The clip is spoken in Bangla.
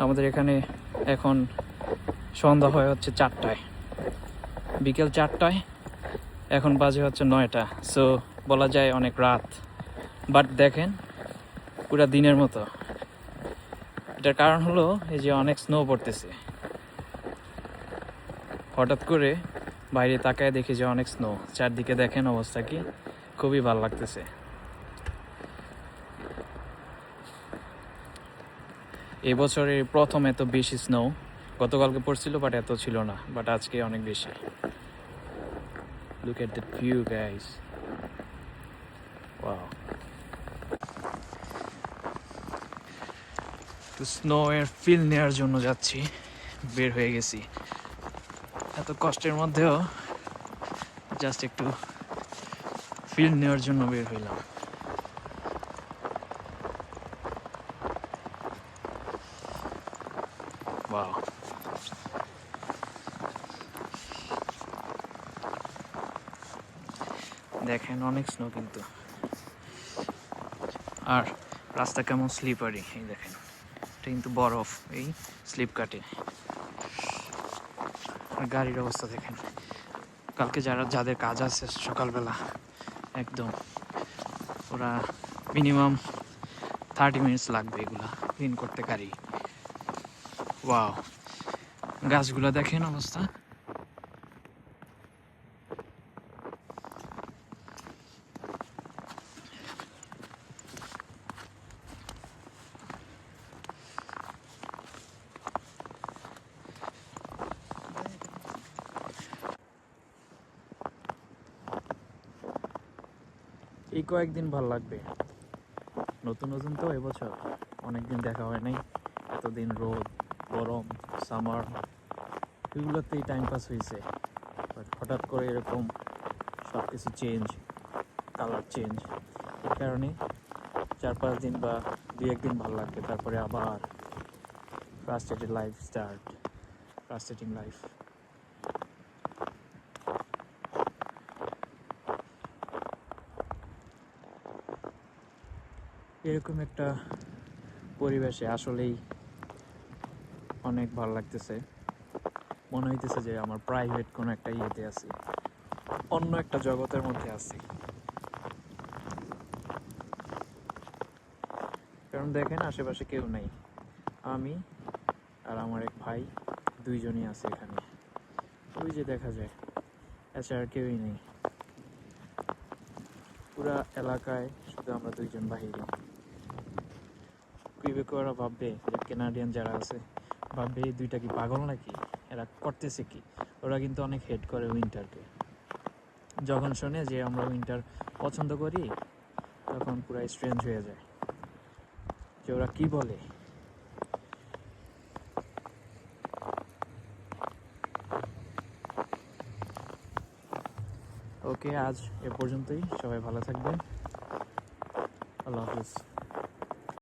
আমাদের এখানে এখন সন্ধ্যা হয়ে হচ্ছে চারটায়। বিকেল চারটায়, এখন বাজে হচ্ছে নয়টা। সো বলা যায় অনেক রাত। বাট দেখেন, পুরা দিনের মতো। এটার কারণ হলো, এই যে অনেক স্নো পড়তেছে। হঠাৎ করে বাইরে তাকায় দেখি যে অনেক স্নো চারদিকে দেখেন অবস্থা কি? খুবই ভালো লাগতেছে। এবছরের প্রথম এত বেশি স্নো গতকালকে পড়ছিল বাট এত ছিল না বাট আজকে অনেক বেশি। Look at the view guys wow তো স্নো এর ফিল নেওয়ার জন্য যাচ্ছি, বের হয়ে গেছি। এত কষ্টের মধ্যেও জাস্ট একটু ফিল নেওয়ার জন্য বের হইলাম। ওয়াও দেখেন, অনেক স্নো কিন্তু। আর রাস্তা কেমন স্লিপারি এই দেখেন। এটা কিন্তু বরফ, এই স্লিপ কাটে আর গাড়ির অবস্থা দেখেন। কালকে যারা, যাদের কাজ আছে সকালবেলা, একদম ওরা মিনিমাম থার্টি মিনিটস লাগবে এগুলা ক্লিন করতে গাড়ি। ওয়াও গাছগুলো দেখেন অবস্থা। এই কয়েকদিন ভালো লাগবে। নতুন নতুন তো এবছর অনেকদিন দেখা হয় নাই। এতদিন রোদ গরম, সামার, এগুলোতেই টাইম পাস হয়েছে। বাট হঠাৎ করে এরকম সব কিছু চেঞ্জ কালার চেঞ্জ এই কারণে চার পাঁচ দিন বা দু একদিন ভালো লাগবে, তারপরে আবার frustrated life start frustrating life এরকম একটা পরিবেশে আসলেই অনেক ভালো লাগতেছে। মনে হইতেছে যে আমার প্রাইভেট কোনো একটা ইয়েতে আছি। অন্য একটা জগতের মধ্যে আছি। কারণ দেখেন আশেপাশে কেউ নাই। আমি আর আমার এক ভাই দুইজনই আছে এখানে। ওই যে দেখা যায়, এছাড়া কেউই নেই। পুরা এলাকায় শুধু আমরা দুইজন বাহিরে। কুইবেকে ওরা ভাববে কেনাডিয়ান যারা আছে ভাববে এই দুইটা কি পাগল নাকি? এরা করতেছে কি? ওরা কিন্তু অনেক হেড করে উইন্টারকে যখন শোনে যে আমরা উইন্টার পছন্দ করি, তখন পুরো স্ট্রেঞ্জ হয়ে যায়। যে ওরা কি বলে? ওকে আজ এ পর্যন্তই। সবাই ভালো থাকবেন। আল্লাহ হাফিজ।